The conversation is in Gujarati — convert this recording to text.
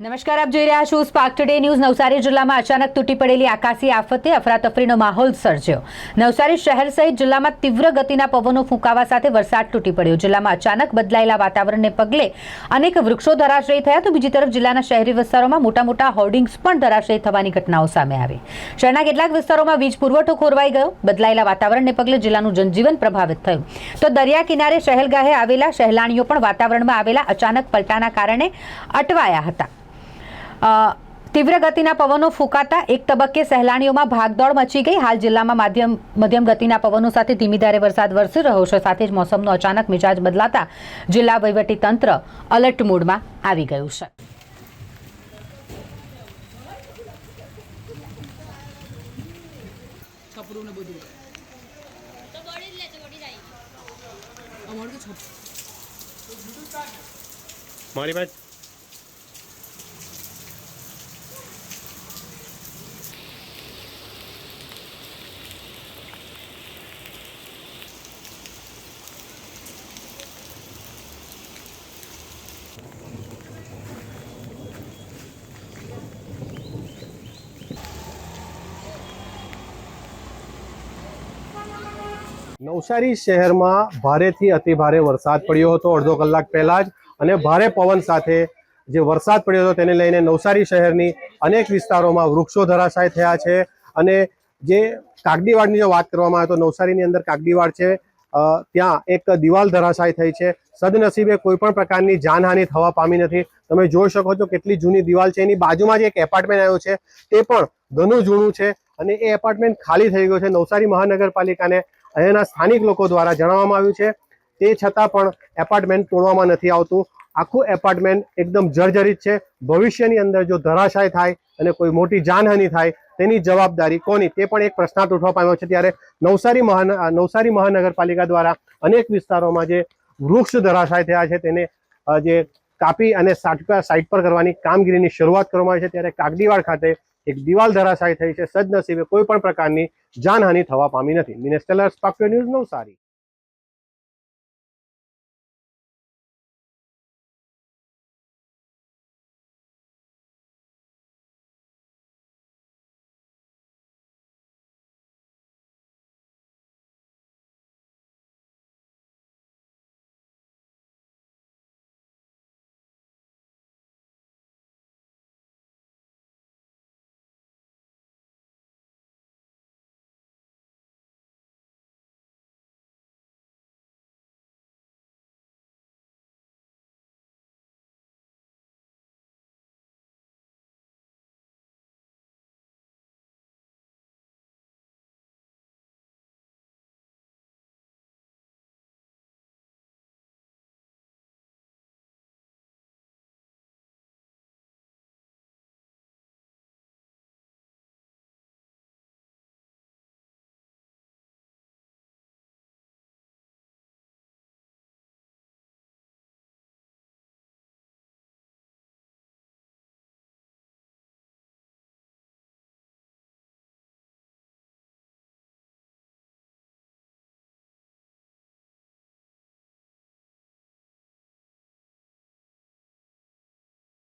નમસ્કાર, આપ જોઈ રહ્યા છો સ્પાર્ક ટુડે ન્યૂઝ નવસારી જિલ્લામાં અચાનક તૂટી પડેલી આકાશી આફતે અફરાતફરીનો માહોલ સર્જ્યો. નવસારી શહેર સહિત જિલ્લામાં તીવ્ર ગતિના પવનો ફૂંકાવા સાથે વરસાદ તૂટી પડ્યો. જિલ્લામાં અચાનક બદલાયેલા વાતાવરણને પગલે અનેક વૃક્ષો ધરાશયી થયા તો બીજી તરફ જિલ્લાના શહેરી વિસ્તારોમાં મોટા મોટા હોર્ડિંગ્સ પણ ધરાશયી થવાની ઘટનાઓ સામે આવી. શહેરના કેટલાક વિસ્તારોમાં વીજ પુરવઠો ખોરવાઈ ગયો. બદલાયેલા વાતાવરણને પગલે જિલ્લાનું જનજીવન પ્રભાવિત થયું. તો દરિયા કિનારે શહેલગાહે આવેલા સહેલાણીઓ પણ વાતાવરણમાં આવેલા અચાનક પલટાના કારણે અટવાયા હતા. તીવ્ર ગતિના પવનો ફૂંકાતા એક તબક્કે સહેલાણીઓમાં ભાગદોડ મચી ગઈ. હાલ જિલ્લામાં માધ્યમ મધ્યમ ગતિના પવનો સાથે ધીમી ધારે વરસાદ વરસી રહ્યો છે. સાથે જ મોસમનો અચાનક મિજાજ બદલાતા જિલ્લા વહીવટી તંત્ર અલર્ટ મોડમાં આવી ગયું છે. મારી પાસે નવસારી શહેરમાં ભારેથી અતિભારે વરસાદ પડ્યો હતો. અડધો કલાક પહેલા જ અને ભારે પવન સાથે જે વરસાદ પડ્યો હતો તેને લઈને નવસારી શહેરની અનેક વિસ્તારોમાં વૃક્ષો ધરાશાય થયા છે. અને જે કાગડીવાડની જો વાત કરવામાં આવે તો નવસારીની અંદર કાગડીવાડ છે. ત્યાં એક દિવાલ ધરાશાય થઈ છે. સદનસીબે કોઈ પણ પ્રકારની જાનહાનિ થવા પામી નથી. તમે જોઈ શકો છો કેટલી જૂની દિવાલ છે. એની બાજુમાં જે એક એપાર્ટમેન્ટ આવ્યો છે. તે પણ ઘણું જૂનું છે અને એ એપાર્ટમેન્ટ ખાલી થઈ ગયો છે. નવસારી મહાનગરપાલિકાને અહીંયાના સ્થાનિક લોકો દ્વારા જણાવવામાં આવ્યું છે. તે છતાં પણ એપાર્ટમેન્ટ તોડવામાં નથી આવતું. આખું એપાર્ટમેન્ટ એકદમ જર્જરિત છે. ભવિષ્યની અંદર જો ધરાશાય થાય અને કોઈ મોટી જાનહાનિ થાય, તેની જવાબદારી કોની? તે પણ એક પ્રશ્નાર્થ ઉઠવા પામ્યો છે. ત્યારે નવસારી મહાન, નવસારી મહાનગરપાલિકા દ્વારા અનેક વિસ્તારોમાં જે વૃક્ષ ધરાશાય થયા છે, તેને જે કાપી અને સાટકા સાઈડ પર કરવાની કામગીરીની શરૂઆત કરવામાં આવી છે. ત્યારે કાગડીવાડ ખાતે એક દિવાલ ધરાશાયી થઈ છે સદનસીબે કોઈ પણ પ્રકારની જાનહાનિ થવા પામી નથી. મિનેસ્ટેલર સ્પાક્યો ન્યૂઝ નવસારી.